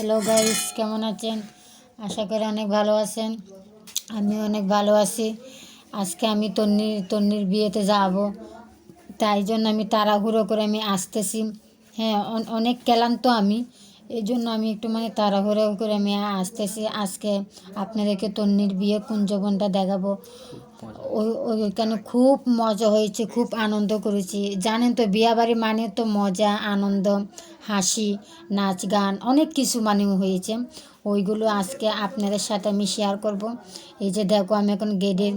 Hello guys কেমন আছেন? আশা করি অনেক ভালো আছেন। আমি অনেক ভালো আছি। আজকে আমি তন্নির তন্নির বিয়েতে যাব। তাই জন্য আমি তাড়াহুড়ো করে আমি আসতেছি। হ্যাঁ অন- অনেক ক্লান্ত আমি। এই জন্য আমি একটু মানে তাড়াহুড়ো করে আমি আসতেছি। আজকে আপনাদেরকে তন্নির বিয়ে কুঞ্জবনটা দেখাবো। ওইখানে খুব মজা হয়েছে খুব আনন্দ করেছি। জানেন তো বিয়াবাড়ি মানে তো মজা আনন্দ হাসি নাচ গান অনেক কিছু মানে হয়েছে। ওইগুলো আজকে আপনাদের সাথে আমি শেয়ার করব। এই যে দেখো আমি এখন গেটের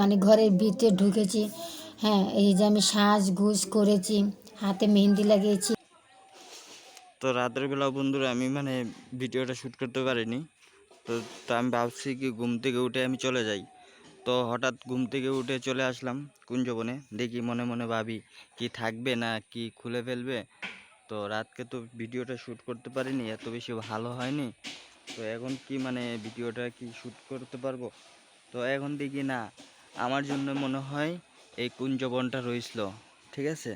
মানে ঘরের ভিতরে ঢুকেছি। হ্যাঁ এই যে আমি সাজ ঘুষ করেছি হাতে মেহেন্দি লাগিয়েছি। তো রাতের বেলা বন্ধুরা আমি মানে ভিডিওটা শ্যুট করতে পারিনি। তো তো আমি ভাবছি কি ঘুম থেকে উঠে আমি চলে যাই। তো হঠাৎ ঘুম থেকে উঠে চলে আসলাম কুঞ্জবনে। দেখি মনে মনে ভাবি, কি থাকবে না, কি খুলে ফেলবে? তো রাতকে তো ভিডিওটা শ্যুট করতে পারিনি, এত বেশি ভালো হয়নি। তো এখন কি মানে ভিডিওটা কি শ্যুট করতে পারব? তো এখন দেখি না, আমার জন্য মনে হয় এই কুঞ্জবনটা রইছিল ঠিক আছে?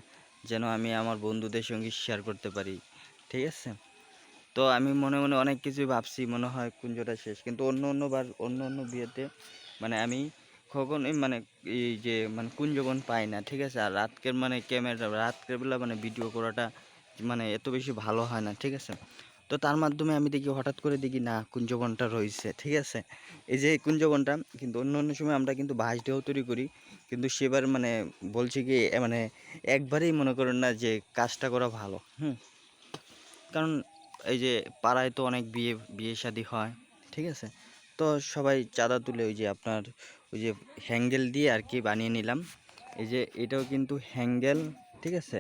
যেন আমি আমার বন্ধুদের সঙ্গে শেয়ার করতে পারি, ঠিক আছে? তো আমি মনে মনে অনেক কিছুই ভাবছি, মনে হয় কুঞ্জটা শেষ। কিন্তু অন্য অন্য বার অন্য অন্য বিয়েতে মানে আমি কখনোই মানে এই যে মানে কুঞ্জবন পাই না, ঠিক আছে? আর রাতকের মানে ক্যামেরা, রাতকের বেলা মানে ভিডিও করাটা মানে এত বেশি ভালো হয় না, ঠিক আছে? তো তার মাধ্যমে আমি দেখি হঠাৎ করে দেখি, না, কুঞ্জবনটা রয়েছে, ঠিক আছে? এই যে কুঞ্জবনটা, কিন্তু অন্য অন্য সময় আমরা কিন্তু বাঁশ দিয়েও তৈরি করি, কিন্তু সেবার মানে বলছি কি মানে একবারেই মনে করেন না যে কাজটা করা ভালো, হুম? কারণ এই যে পাড়ায় তো অনেক বিয়ে বিয়ে শাদী হয়, ঠিক আছে? তো সবাই চাঁদা তুলে ওই যে আপনার ওই যে হ্যাঙ্গেল দিয়ে আর কি বানিয়ে নিলাম। এই যে এটাও কিন্তু হ্যাঙ্গেল, ঠিক আছে?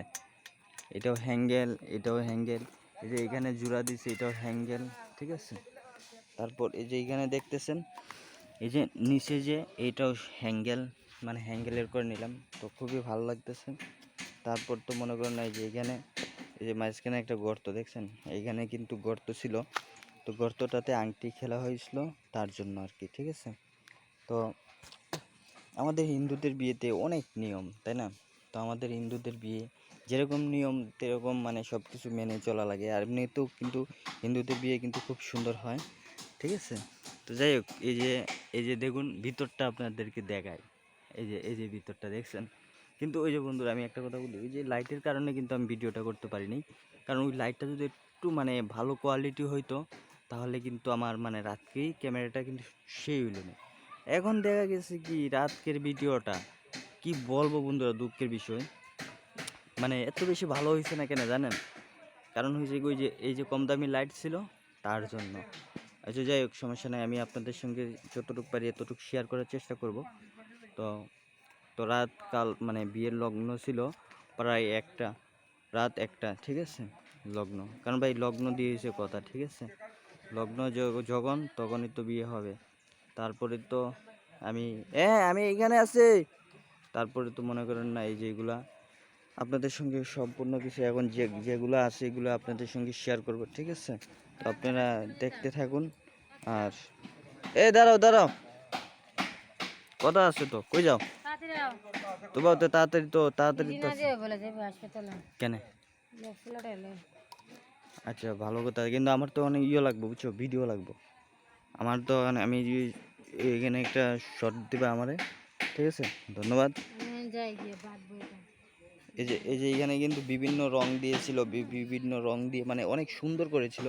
এটাও হ্যাঙ্গেল এটাও হ্যাঙ্গেল। এই যে এখানে জোড়া দিছে, এটাও হ্যাঙ্গেল, ঠিক আছে? তারপর এই যে এখানে দেখতেছেন, এই যে নিচে যে এইটাও হ্যাঙ্গেল মানে হ্যাঙ্গেলের করে নিলাম। তো খুবই ভালো লাগতেছে। তারপর তো মনে করেন এই যে এখানে, এই যে মাঝখানে একটা গর্ত, দেখছেন? এইখানে কিন্তু গর্ত ছিল। তো গর্তটাতে আংটি খেলা হয়েছিল, তার জন্য আর কি, ঠিক আছে? তো আমাদের হিন্দুদের বিয়েতে অনেক নিয়ম, তাই না? তো আমাদের হিন্দুদের বিয়ে যেরকম নিয়ম সেরকম মানে সব কিছু মেনে চলা লাগে। আর এমনিতেও কিন্তু হিন্দুদের বিয়ে কিন্তু খুব সুন্দর হয়, ঠিক আছে? তো যাই হোক, এই যে এই যে দেখুন, ভিতরটা আপনাদেরকে দেখায় এই যে এই যে ভিতরটা দেখছেন? কিন্তু ওই যে বন্ধুরা, আমি একটা কথা বলি, ওই যে লাইটের কারণে কিন্তু আমি ভিডিওটা করতে পারিনি। কারণ ওই লাইটটা যদি একটু মানে ভালো কোয়ালিটি হইতো, তাহলে কিন্তু আমার মানে রাত্রেই ক্যামেরাটা কিন্তু সেই হইল না। এখন দেখা গেছে কি রাতকের ভিডিওটা, কি বলব বন্ধুরা দুঃখের বিষয়। মানে এত বেশি ভালো হয়েছে না কেন জানেন? কারণ হয়েছে ওই যে, এই যে কম দামি লাইট ছিল, তার জন্য। আচ্ছা যাই হোক, সমস্যা নাই, আমি আপনাদের সঙ্গে যতটুকু পারি এতটুকু শেয়ার করার চেষ্টা করব। তো তো রাত কাল মানে বিয়ের লগ্ন ছিল প্রায় একটা, রাত একটা, ঠিক আছে? লগ্ন। কারণ ভাই, লগ্ন দিয়েছে কথা, ঠিক আছে? লগ্ন যখন, তখনই তো বিয়ে হবে। তারপরে তো আমি হ্যাঁ আমি এখানে আছি। তারপরে তো মনে করেন না এই যেগুলা আপনাদের সঙ্গে সম্পূর্ণ কিছু এখন যে যেগুলো আছে এগুলো আপনাদের সঙ্গে শেয়ার করব ঠিক আছে? তো আপনারা দেখতে থাকুন। আর এ দাঁড়াও দাঁড়াও। কথা আছে তো কই যাও? তো বাবা তো তাড়াতাড়ি তো তাড়াতাড়ি তো কেন? আচ্ছা ভালো কথা। কিন্তু আমার তো অনেক ইয়ে লাগবে বুঝছ? ভিডিও লাগবে। আমার তো আমি এখানে একটা শর্ট দেবে আমারে ঠিক আছে? ধন্যবাদ। বইটা এই যে এই যে এখানে কিন্তু বিভিন্ন রং দিয়েছিল বিভিন্ন রং দিয়ে মানে অনেক সুন্দর করেছিল।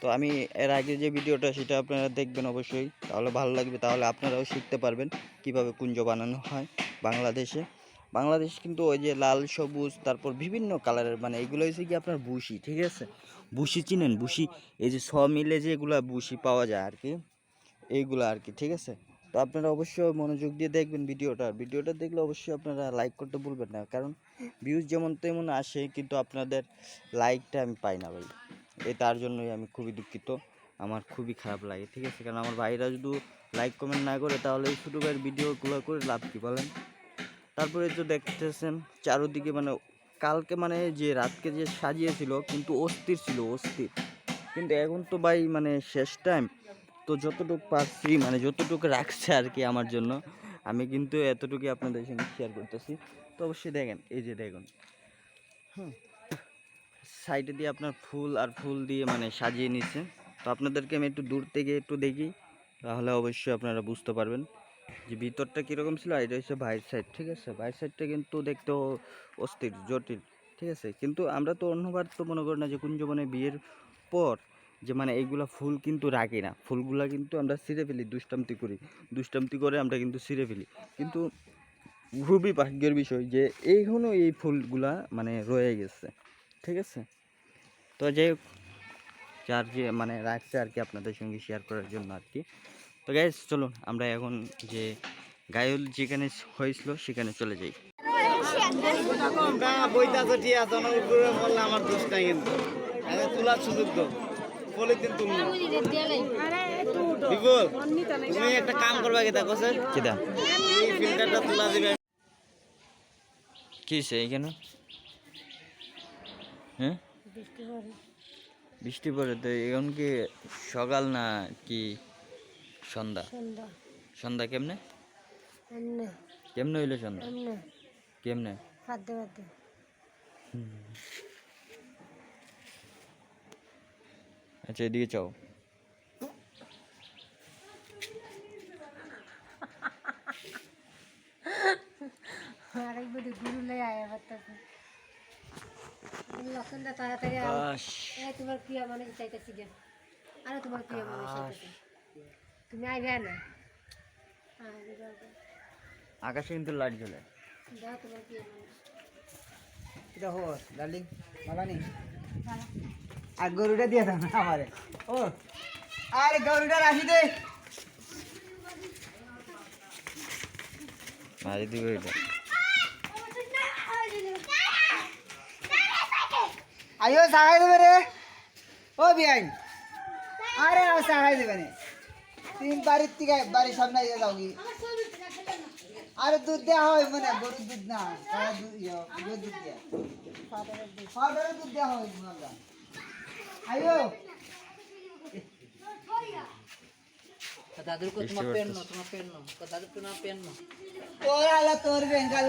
তো আমি এর আগে যে ভিডিওটা সেটা আপনারা দেখবেন অবশ্যই। তাহলে ভালো লাগবে তাহলে আপনারাও শিখতে পারবেন কীভাবে কুঞ্জ বানানো হয় বাংলাদেশে। বাংলাদেশ কিন্তু ওই যে লাল, সবুজ, তারপর বিভিন্ন কালারের মানে এগুলো হচ্ছে কি আপনার বুশি, ঠিক আছে? বুশি চিনেন? বুশি, এই যে ছ মিলে যেগুলো বুশি পাওয়া যায় আর কি, এইগুলো আর কি, ঠিক আছে? তো আপনারা অবশ্যই মনোযোগ দিয়ে দেখবেন ভিডিওটা। ভিডিওটা দেখলে অবশ্যই আপনারা লাইক করতে ভুলবেন না, কারণ ভিউজ যেমন তেমন আসে, কিন্তু আপনাদের লাইকটা আমি পাই না ভাই। এই তার জন্যই আমি খুবই দুঃখিত, আমার খুবই খারাপ লাগে, ঠিক আছে? কারণ আমার ভাইরা যদি লাইক কমেন্ট না করে, তাহলে এই ছোটো ভাইয়ের ভিডিওগুলো করে লাভ কী বলেন? তারপরে তো দেখতেছেন চারোদিকে মানে কালকে মানে যে রাতকে যে সাজিয়েছিল, কিন্তু অস্থির ছিল, অস্থির। কিন্তু এখন তো ভাই মানে শেষ টাইম তো যতটুকু পারছি মানে যতটুকু রাখছে আর কি আমার জন্য, আমি কিন্তু এতটুকুই আপনাদের সঙ্গে শেয়ার করতেছি। তো অবশ্যই দেখেন, এই যে দেখুন। হুম সাইডে দিয়ে আপনার ফুল আর ফুল দিয়ে মানে সাজিয়ে নিচ্ছে। তো আপনাদেরকে আমি একটু দূর থেকে একটু দেখি, তাহলে অবশ্যই আপনারা বুঝতে পারবেন। যে ভিতরটা কীরকম ছিল এটা হচ্ছে বাইরের সাইড ঠিক আছে? বাইরের সাইডটা কিন্তু দেখতেও অস্থির, জটিল, ঠিক আছে? কিন্তু আমরা তো অন্যবার তো মনে করি না যে কুঞ্জবনে বিয়ের পর যে মানে এইগুলা ফুল কিন্তু রাখি না। ফুলগুলা কিন্তু আমরা ছিঁড়ে ফেলি, দুষ্টামতি করি। দুষ্টামতি করে আমরা কিন্তু ছিঁড়ে ফেলি। কিন্তু খুবই ভাগ্যের বিষয় যে এইখনও এই ফুলগুলা মানে রয়ে গেছে, ঠিক আছে? তো যাই হোক, যার যে মানে রাখছে আর কি আপনাদের সঙ্গে শেয়ার করার জন্য আর কি। তো গ্যাস চলুন আমরা এখন যে গায়ল যেখানে হয়েছিল সেখানে চলে যাই। না বইটা তো ঠিক আছে আমার উপরে বললে আমার দোষ নাই কিন্তু তোলার সুযোগ তো বলে তুমি বিপুল তুমি একটা কাম করবা কি দেখো স্যার কিদা? এই ফিল্টারটা তোলা দিবে কি হয়েছে এইখানে? হ্যাঁ? বৃষ্টি পড়ে তো এখন কি সকাল না কি? সন্ধ্যা? সন্ধ্যা। কেমনে? কেমনে হইল সন্ধ্যা? কেমনে? আচ্ছা এদিকে চাও। তাড়াতাড়ি। তোমার প্রিয় মানুষ চাইতেছি আরে তোমার প্রিয় মানুষ তুমি আইবে না। আকাশে কিন্তু লাইট জ্বলে। এটা হো ডার্লিং মালানি। আর গরুটা দিয়ে দাও না আমারে। ও আরে গরুটা রাখি দে। মারি দিবে এটা। আইও সাগাই দেবে রে। ও বিআইন আরে সাগাই দেবে নে। তিন বাড়ির থেকে বাড়ির সামনে ইয়ে যাও কি? আরে দুধ দেওয়া হয় মানে গরুর দুধ না তারা দুধ ইয়ে গরুর দুধ দেয়া। ফাদারের দুধ দেওয়া হয় আমরা আইও দাদুর কো বৃষ্টি তোমার পেন পড়তেছে। নো তোমার পেন নো দাদুর কো না পেন নো তোর আলা তোর বেঙ্গাল